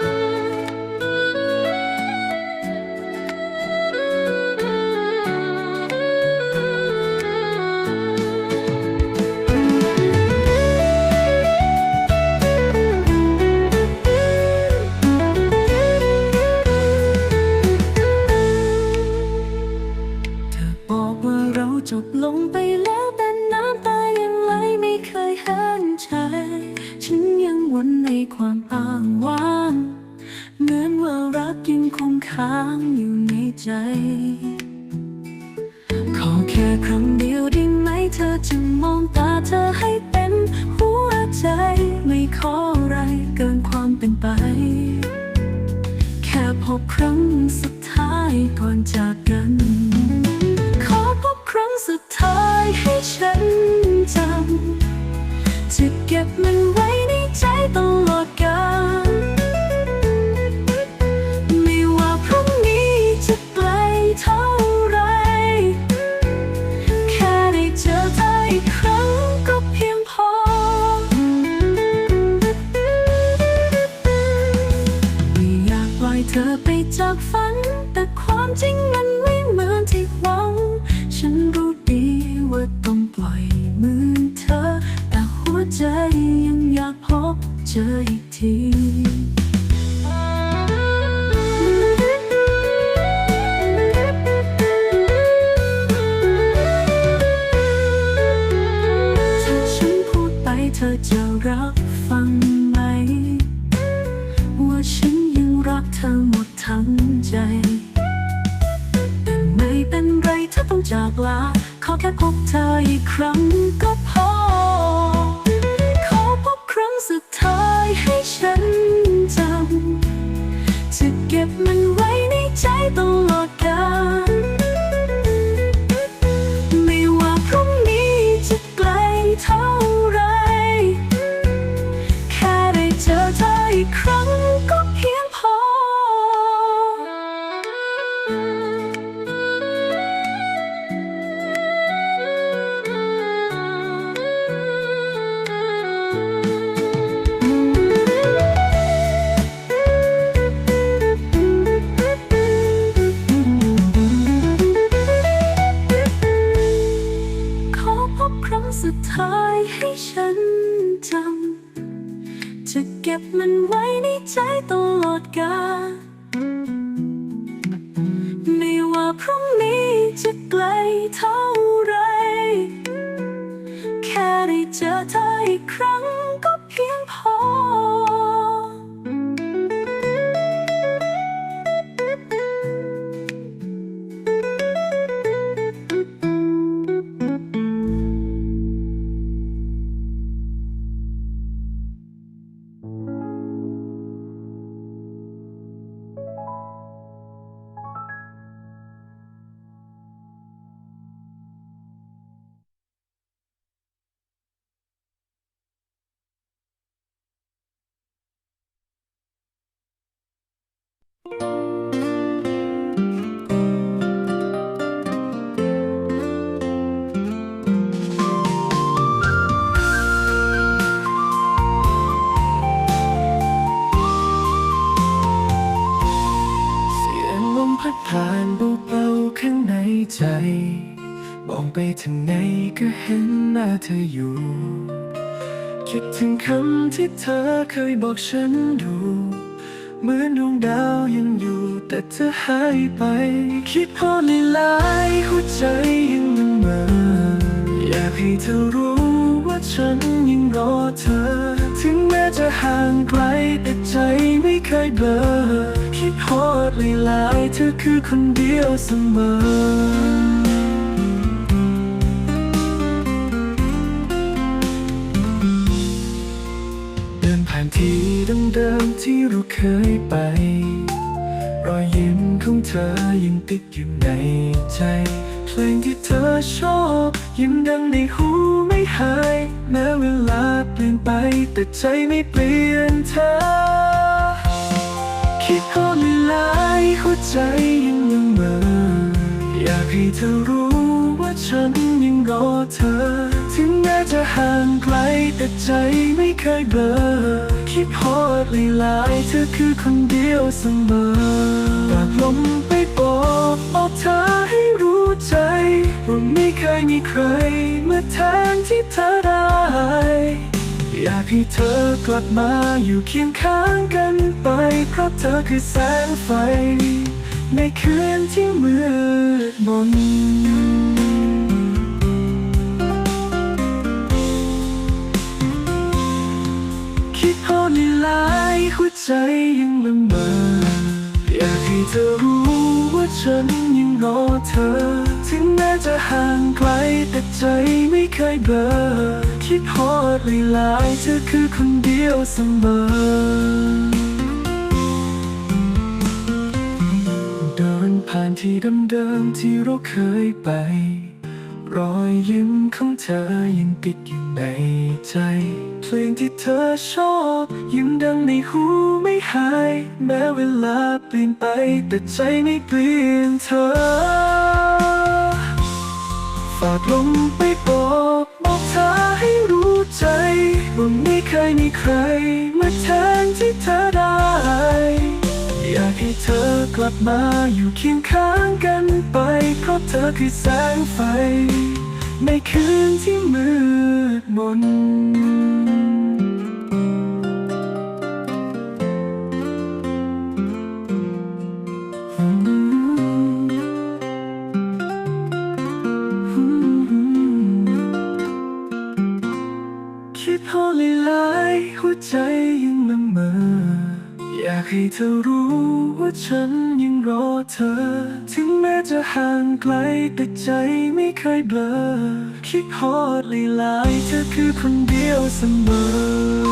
เสุดท้ายก่อนจากกัน ขอพบครั้งสุดท้ายให้ฉันจำจะเก็บมันไว้ในใจตลอดกาล จริงมันไม่เหมือนที่หวัง ฉันรู้ดีว่าต้องปล่อยมือเธอ แต่หัวใจยังอยากพบเจออีกทีถ้าฉันพูดไปเธอจะรับ อี พัดผ่านเบาๆข้างในใจ มองไปทางไหนก็เห็นหน้าเธออยู่ คิดถึงคำที่เธอเคยบอกฉันดู เหมือนดวงดาว แต่เธอหายไป คิดพอในลายหัวใจยังมันมา อยากให้เธอรู้ว่าฉันยังรอเธอ ถึงแม้จะห่างไกลแต่ใจไม่เคยเบลอคิดฮอดหลายเธอคือคนเดียวเสมอเดินผ่านที่เดิมๆที่เราเคยไป เธอยังติดอยู่ในใจ เพลงที่เธอชอบยังดังในหูไม่หาย แม้เวลาเปลี่ยนไปแต่ใจไม่เปลี่ยนเธอ คิดพอไม่ลายหัวใจยังยังเหมื่ออยากให้เธอรู้ว่าฉันยังรอเธอ ถึงแม้จะห่างไกล แต่ใจไม่เคยเบลอคิดฮอดหลายๆเธอคือคนเดียวเสมอปากลมไปบอกบอกเธอให้รู้ใจว่าไม่เคยมีใครมาแทนที่เธอได้ อยากให้เธอกลับมาอยู่เคียงข้างกันไป เพราะเธอคือแสงไฟ ในคืนที่มืดมน ในหลายหัวใจยังละเมออยากให้เธอรู้ว่าฉันยังรอเธอ ถึงแม้จะห่างไกลแต่ใจไม่เคยเบลอคิดฮอดหลายเธอคือคนเดียวเสมอเดินผ่านที่เดิมๆที่เราเคยไป รอยยิ้มของเธอยังติดอยู่ในใจ เพลงที่เธอชอบยังดังในหูไม่หาย แม้เวลาเปลี่ยนไปแต่ใจไม่เปลี่ยนเธอ ฝากลมไปบอกบอกเธอให้รู้ใจว่าไม่เคยมีใคร มาแทนที่เธอได้ ให้เธอกลับมาอยู่เคียงข้างกันไป เพราะเธอคือแสงไฟ ในคืนที่มืดมน คิดพอหลายๆหัวใจยังละเมออยากให้เธอรู้ ฉันยังรอเธอ ถึงแม้จะห่างไกลแต่ใจไม่เคยเบลอ คิดฮอดหลายๆเธอคือคนเดียวเสมอ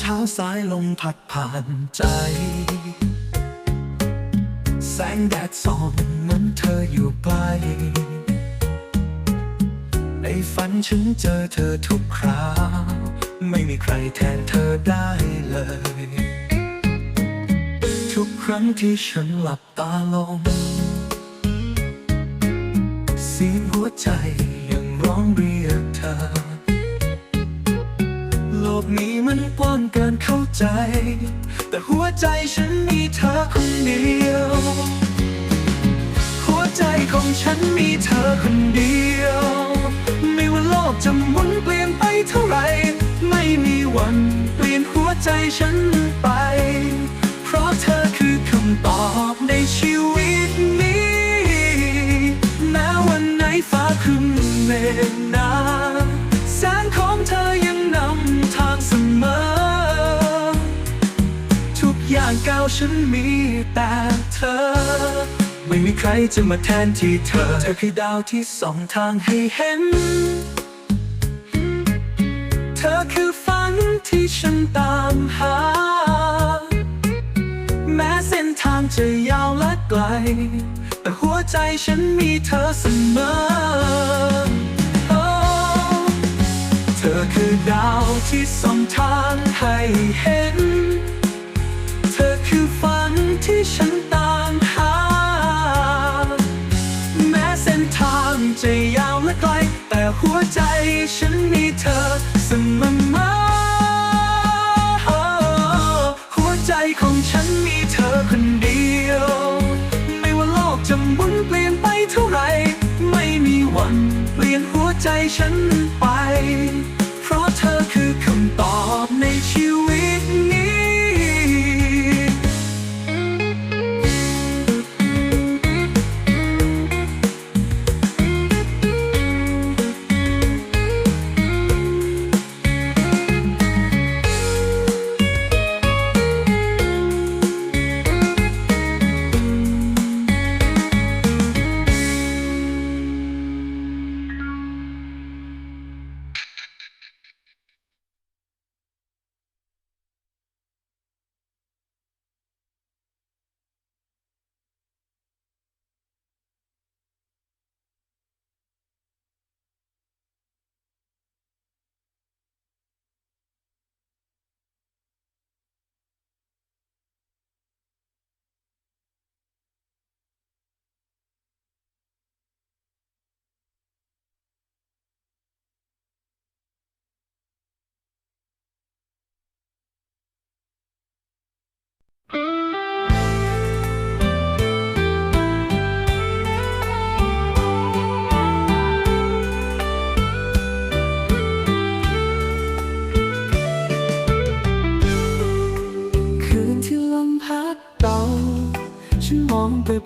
เช้าสายลมพัดผ่านใจ แสงแดดส่องเหมือนเธออยู่ไกลในฝันฉันเจอเธอทุกคราวไม่มีใครแทนเธอได้เลย ทุกครั้งที่ฉันหลับตาลงเสียงหัวใจยังร้องเรียกเธอ มันกว้างเกินเข้าใจ แต่หัวใจฉันมีเธอคนเดียว หัวใจของฉันมีเธอคนเดียว ไม่ว่าโลกจะหมุนเปลี่ยนไปเท่าไหรไม่มีวันเปลี่ยนหัวใจฉันไป เพราะเธอคือคำตอบในชีวิตนี้แม้วันไหนฟ้าครึ้มเมฆ ฉันมีแต่เธอ ไม่มีใครจะมาแทนที่เธอ เธอคือดาวที่สองทางให้เห็น เธอคือฝันที่ฉันตามหา แม้เส้นทางจะยาวและไกล แต่หัวใจฉันมีเธอเสมอเธอคือดาวที่ส่องทางให้เห็น คือฝันที่ฉันตามหา แม้เส้นทางจะยาวและไกล แต่หัวใจฉันมีเธอเสมอมาหัวใจของฉันมีเธอคนเดียว ไม่ว่าโลกจะหมุนเปลี่ยนไปเท่าไหรไม่มีวันเปลี่ยนหัวใจฉันไป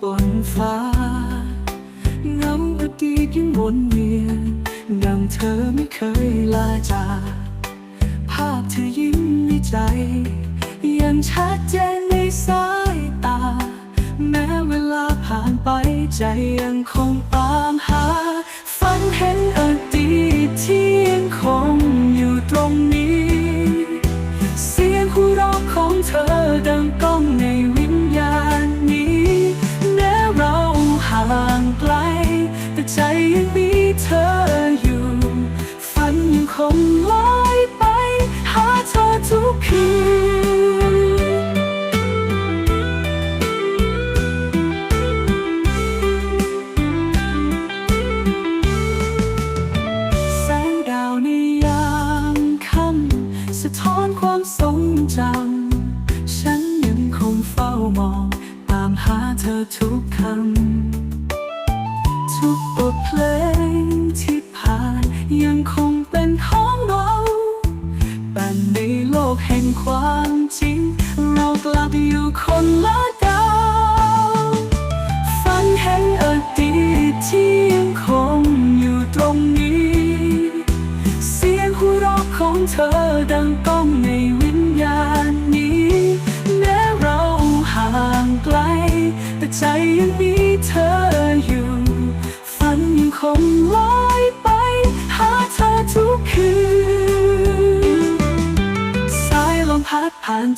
บนฟ้าเงาอดีตยังวนเวียนดังเธอไม่เคยลาจากภาพเธอยิ้มในใจ ยังชัดเจนในสายตา แม้เวลาผ่านไปใจยังคงตามหา ฝันเห็นอดีตที่ยังคง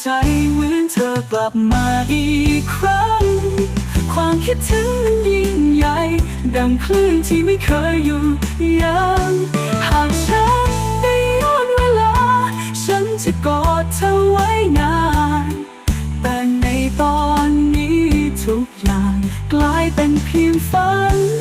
ใจเหมือนเธอกลับมาอีกครั้ง ความคิดถึงมันยิ่งใหญ่ ดังคลื่นที่ไม่เคยอยู่ยังหากฉันได้ย้อนเวลา ฉันจะกอดเธอไว้นาน แต่ในตอนนี้ทุกอย่างกลายเป็นเพียงฝัน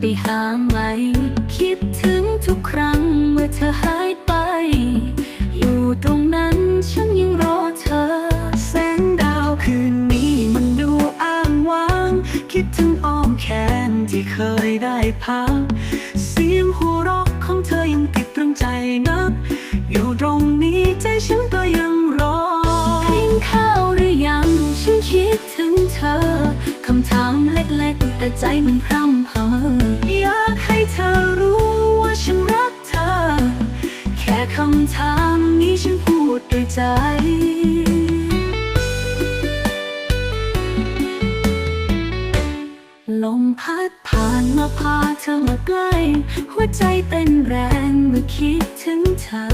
ไปหาไหม คิดถึงทุกครั้งเมื่อเธอหายไป อยู่ตรงนั้นฉันยังรอเธอ แสงดาวคืนนี้มันดูอ้างว้าง คิดถึงอ้อมแขนที่เคยได้พักเสียงหัวเราะของเธอยังติดตรึงใจนัก อยู่ตรงนี้ใจฉันก็ยังรอกินข้าวหรือยัง ฉันคิดถึงเธอคำถามเล็กๆ แต่ใจมันพร่ำ อยากให้เธอรู้ว่าฉันรักเธอ แค่คำถามนี้ฉันพูดด้วยใจลมพัดผ่านมาพาเธอมาใกล้ หัวใจเต้นแรงเมื่อคิดถึงเธอ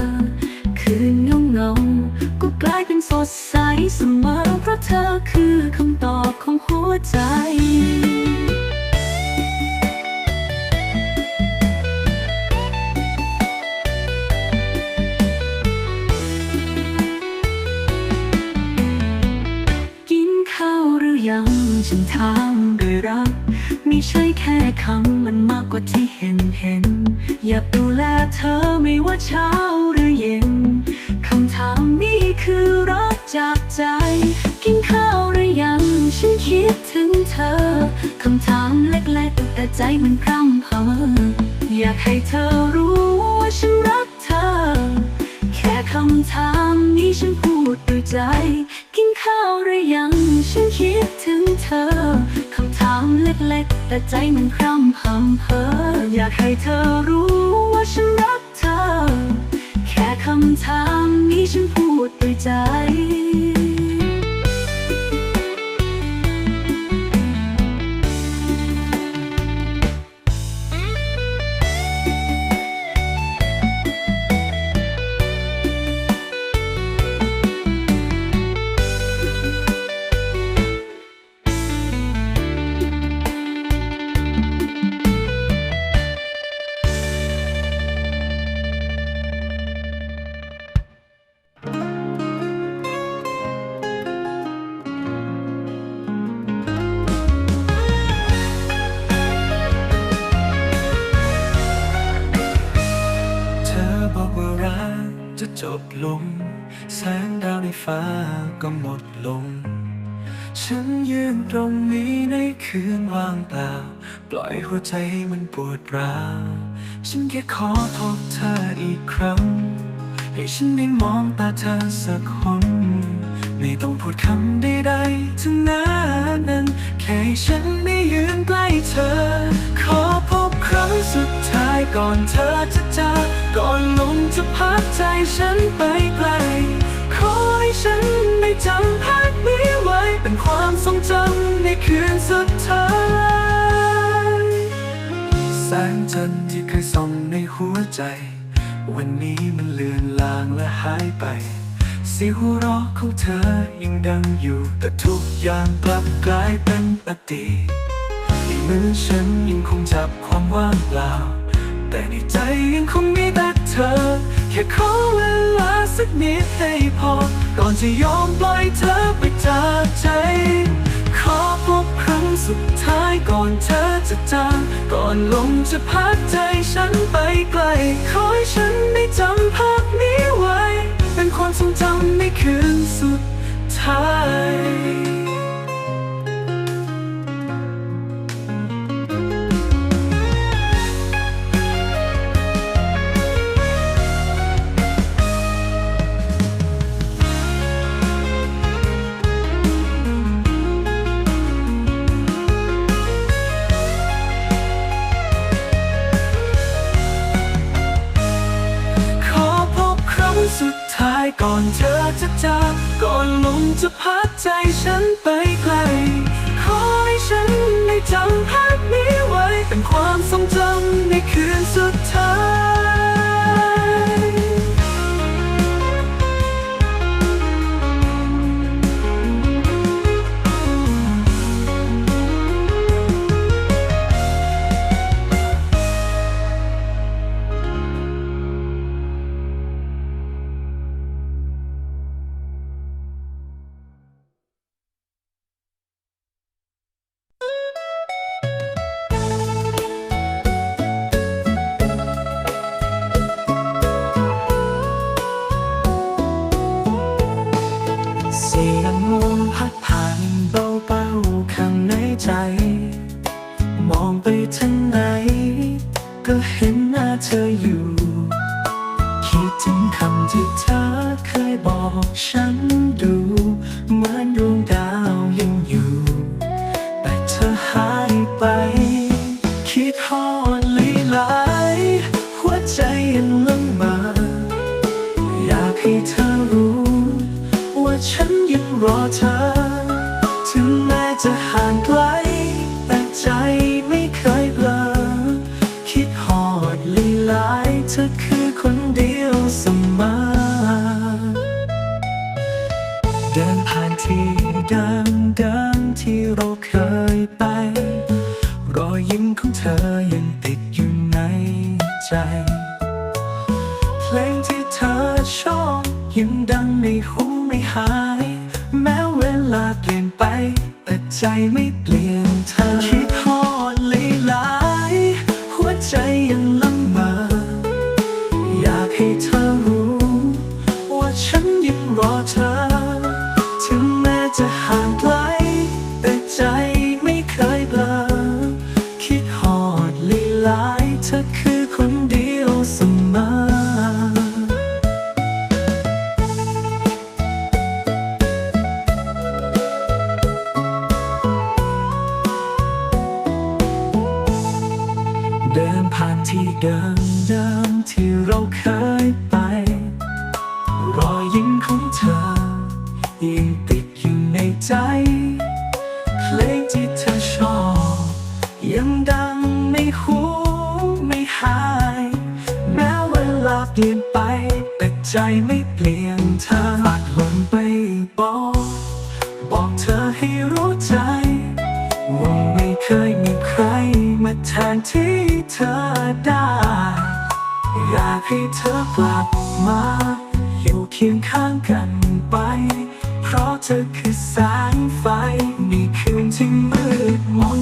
คืนเงาเงาๆก็กลายเป็นสดใสเสมอ เพราะเธอคือคำตอบของหัวใจ ฉันถามด้วยรักไม่ใช่แค่คำมันมากกว่าที่เห็นเห็น อยากดูแลเธอไม่ว่าเช้าหรือเย็นคำถามนี้คือรักจากใจ กินข้าวหรือยังฉันคิดถึงเธอคำถามเล็กๆ แต่ใจมันพร่ำเพออยากให้เธอรู้ว่าฉันรักเธอ แค่คำถามนี้ฉันพูดด้วยใจ แต่ใจมันพร่ำพำเพออยากให้เธอรู้ว่าฉันรักเธอ แค่คำถามนี้ฉันพูดด้วยใจ ปวดร้าฉันแค่ขอโทษเธออีกครั้ง ให้ฉันได้มองตาเธอสักคน ไม่ต้องพูดคำใดๆทั้งนั้นนั้น แค่ให้ฉันได้ยืนใกล้เธอ ขอพบครั้งสุดท้ายก่อนเธอจะจากก่อนลมจะพัดใจฉันไปไกล ขอให้ฉันได้จำภาพนี้ไว้ เป็นความทรงจำในคืนสุดท้าย งจันทร์ที่เคยส่องในหัวใจ วันนี้มันเลือนลางและหายไปเสียงหัวเราะของเธอยังดังอยู่ แต่ทุกอย่างกลับกลายเป็นอดีตในมือฉันยังคงจับความว่างเปล่า แต่ในใจยังคงมีแต่เธอ แค่ขอเวลาสักนิดให้พอ ก่อนจะยอมปล่อยเธอไปจากใจ อพบครั้งสุดท้ายก่อนเธอจะจากก่อนลมจะพัดใจฉันไปไกล ขอให้ฉันได้จำภาพนี้ไว้ เป็นความทรงจำในคืนสุดท้าย ก่อนเธอจะจากก่อนลมจะพัดใจฉันไปไกล ขอให้ฉันได้จำภาพนี้ไว้ เป็นความทรงจำในคืนสุด ฉั ใจไเปลี่ยนไป แต่ใจไม่เปลี่ยนเธออัดลงไปบอก บอกเธอให้รู้ใจ ว่าไม่เคยมีใครมาแทนที่เธอได้ อยากให้เธอกลับมา อยู่เคียงข้างกันไป เพราะเธอคือแสงไฟในคืนที่มืดมน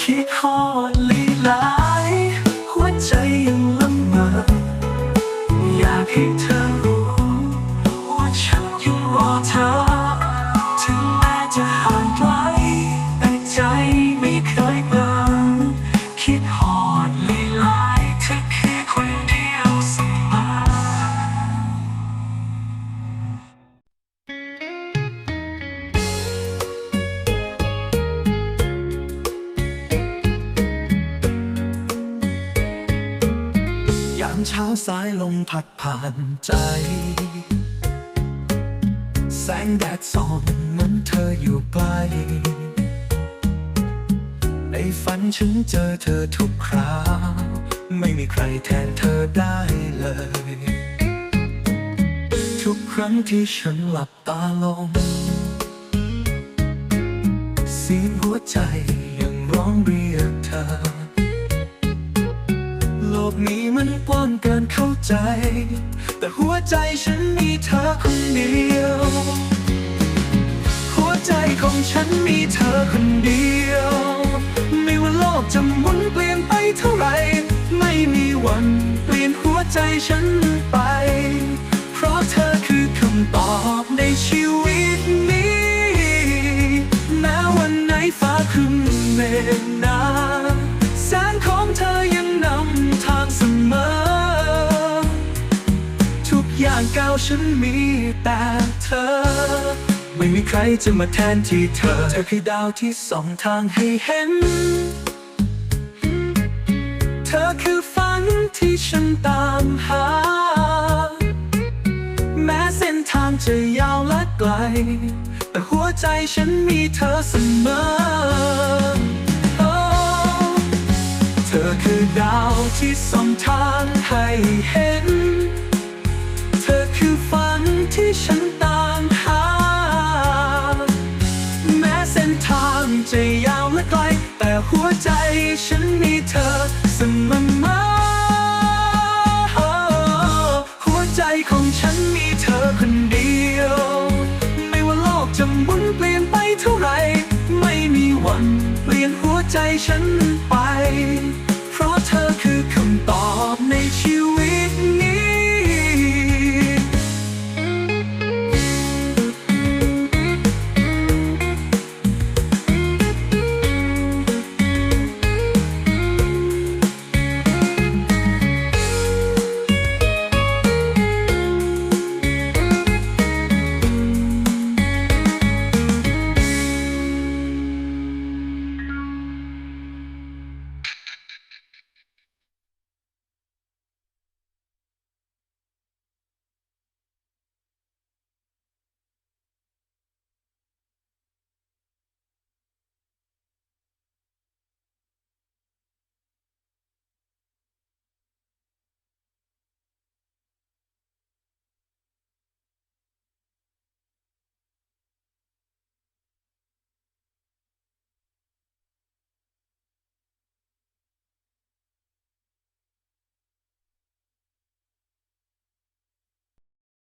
คิดฮอดลีลา สายลมพัดผ่านใจ แสงแดดส่องเหมือนเธออยู่ไกลในฝันฉันเจอเธอทุกคราวไม่มีใครแทนเธอได้เลย ทุกครั้งที่ฉันหลับตาลงเสียงหัวใจยังร้องเรียกเธอ กนี้มันกว้างเกินเข้าใจ แต่หัวใจฉันมีเธอคนเดียว หัวใจของฉันมีเธอคนเดียว ไม่ว่าโลกจะหมุนเปลี่ยนไปเท่าไหร่ ไม่มีวันเปลี่ยนหัวใจฉันไป เพราะเธอคือคำตอบในชีวิตนี้แม้วันไหนฟ้าครึ้มเมฆหนา วฉันมีแต่เธอ ไม่มีใครจะมาแทนที่เธอ เธอคือดาวที่สองทางให้เห็น เธอคือฝันที่ฉันตามหา แม้เส้นทางจะยาวและไกล แต่หัวใจฉันมีเธอเสมอเธอคือดาวที่ส่องทางให้เห็น คือฝันที่ฉันตามหา แม้เส้นทางจะยาวและไกล แต่หัวใจฉันมีเธอเสมอมาหัวใจของฉันมีเธอคนเดียว ไม่ว่าโลกจะหมุนเปลี่ยนไปเท่าไหรไม่มีวันเปลี่ยนหัวใจฉันไป